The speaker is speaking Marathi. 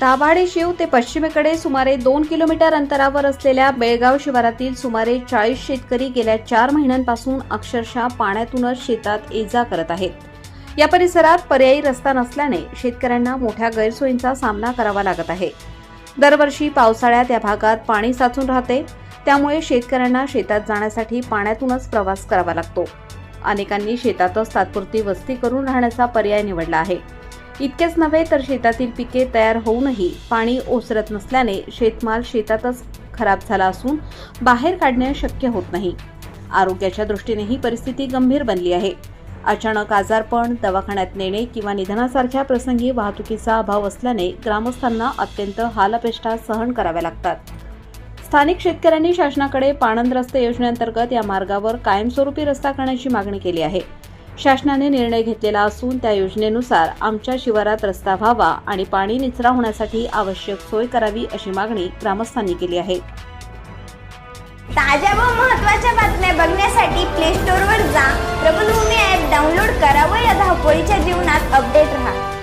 दाभाडे शिव ते पश्चिमेकडे सुमारे दोन किलोमीटर अंतरावर असलेल्या बेळगाव शिवारातील सुमारे चाळीस शेतकरी गेल्या चार महिन्यांपासून अक्षरशः पाण्यातूनच शेतात ये जा करत आहेत. या परिसरात पर्यायी रस्ता नसल्याने शेतकऱ्यांना मोठ्या गैरसोयींचा सामना करावा लागत आहे. दरवर्षी पावसाळ्यात या भागात पाणी साचून राहते त्यामुळे शेतकऱ्यांना शेतात जाण्यासाठी पाण्यातूनच प्रवास करावा लागतो. अनेकांनी शेतातच तात्पुरती वस्ती करून राहण्याचा पर्याय निवडला आहे. इतकेच नव्हे तर शेतातील पिके तयार होऊनही पाणी ओसरत नसल्याने शेतमाल शेतातच खराब झाला असून बाहेर काढणे शक्य होत नाही. आरोग्याच्या दृष्टीने ही परिस्थिती गंभीर बनली आहे. अचानक आजारपण दवाखान्यात नेणे किंवा निधनासारख्या प्रसंगी वाहतुकीचा अभाव असल्याने ग्रामस्थांना अत्यंत हालअपेष्टा सहन कराव्या लागतात. स्थानिक शेतकऱ्यांनी शासनाकडे पाणंद रस्ते योजनेअंतर्गत या मार्गावर कायमस्वरूपी रस्ता करण्याची मागणी केली आहे. शासनाने निर्णय घेतलेला असून त्या योजनेनुसार आमच्या शिवारात रस्ता व्हावा आणि पाणी निचरा होण्यासाठी आवश्यक सोय करावी अशी मागणी ग्रामस्थांनी केली आहे. ताज्या व महत्त्वाच्या बातम्या बघण्यासाठी प्ले स्टोअरवर जा. प्रबलभूमी ॲप डाउनलोड करा व या धावपळीच्या जीवनात अपडेट राहा.